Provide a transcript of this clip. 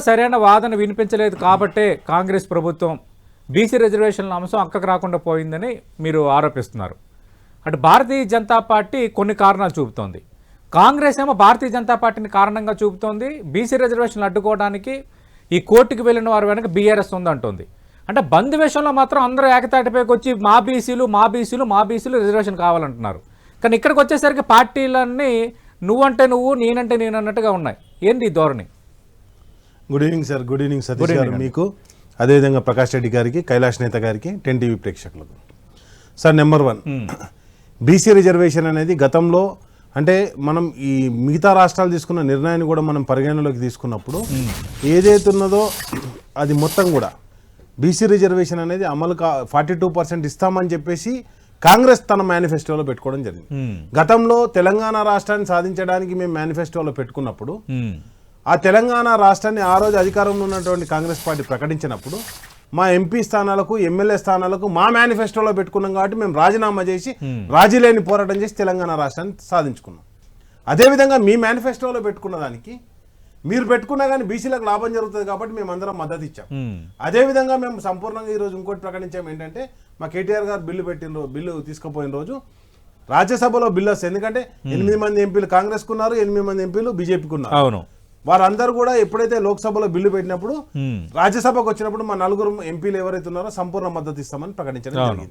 సరైన వాదన వినిపించలేదు కాబట్టే కాంగ్రెస్ ప్రభుత్వం బీసీ రిజర్వేషన్ల అంశం అక్కకు రాకుండా పోయిందని మీరు ఆరోపిస్తున్నారు. అటు భారతీయ జనతా పార్టీ కొన్ని కారణాలు చూపుతోంది. కాంగ్రెస్ ఏమో భారతీయ జనతా పార్టీని కారణంగా చూపుతోంది. బీసీ రిజర్వేషన్లు అడ్డుకోవడానికి ఈ కోర్టుకు వెళ్ళిన వారి వెనక బీఆర్ఎస్ ఉందంటుంది. అంటే బంద్ విషయంలో మాత్రం అందరూ ఏకతాటిపైకి వచ్చి మా బీసీలు మా బీసీలు మా బీసీలు రిజర్వేషన్ కావాలంటున్నారు. కానీ ఇక్కడికి వచ్చేసరికి పార్టీలన్నీ నువ్వంటే నువ్వు నేనంటే నేను అన్నట్టుగా ఉన్నాయి. ఏంటి ఈ ధోరణి? Good evening sir good evening Satish garu. మీకు అదేవిధంగా ప్రకాష్ రెడ్డి గారికి కైలాష్ నేత గారికి టెన్ టీవీ ప్రేక్షకులకు. Sir number one BC reservation అనేది గతంలో అంటే మనం ఈ మిగతా రాష్ట్రాలు తీసుకున్న నిర్ణయాన్ని కూడా మనం పరిగణలోకి తీసుకున్నప్పుడు ఏదైతే ఉన్నదో అది మొత్తం కూడా బీసీ రిజర్వేషన్ అనేది అమలు కా ఫార్టీ టూ పర్సెంట్ ఇస్తామని చెప్పేసి కాంగ్రెస్ తన మేనిఫెస్టోలో పెట్టుకోవడం జరిగింది. గతంలో తెలంగాణ రాష్ట్రాన్ని సాధించడానికి మేము మేనిఫెస్టోలో పెట్టుకున్నప్పుడు ఆ తెలంగాణ రాష్ట్రాన్ని ఆ రోజు అధికారంలో ఉన్నటువంటి కాంగ్రెస్ పార్టీ ప్రకటించినప్పుడు మా ఎంపీ స్థానాలకు ఎమ్మెల్యే స్థానాలకు మా మేనిఫెస్టోలో పెట్టుకున్నాం కాబట్టి మేము రాజీనామా చేసి రాజీ లేని పోరాటం చేసి తెలంగాణ రాష్ట్రాన్ని సాధించుకున్నాం. అదేవిధంగా మీ మేనిఫెస్టోలో పెట్టుకున్న దానికి మీరు పెట్టుకున్నా కానీ బీసీలకు లాభం జరుగుతుంది కాబట్టి మేము అందరం మద్దతు ఇచ్చాం. అదేవిధంగా మేము సంపూర్ణంగా ఈరోజు ఇంకోటి ప్రకటించాం ఏంటంటే మా కేటీఆర్ గారు బిల్లు పెట్టిన బిల్లు తీసుకుపోయిన రోజు రాజ్యసభలో బిల్లు వస్తుంది ఎందుకంటే ఎనిమిది మంది ఎంపీలు కాంగ్రెస్ కున్నారు ఎనిమిది మంది ఎంపీలు బీజేపీకి ఉన్నారు. అవును. వారందరూ కూడా ఎప్పుడైతే లోక్సభలో బిల్లు పెట్టినప్పుడు రాజ్యసభకు వచ్చినప్పుడు మా నలుగురు ఎంపీలు ఎవరైతే ఉన్నారో సంపూర్ణ మద్దతు ఇస్తామని ప్రకటించడం జరిగింది.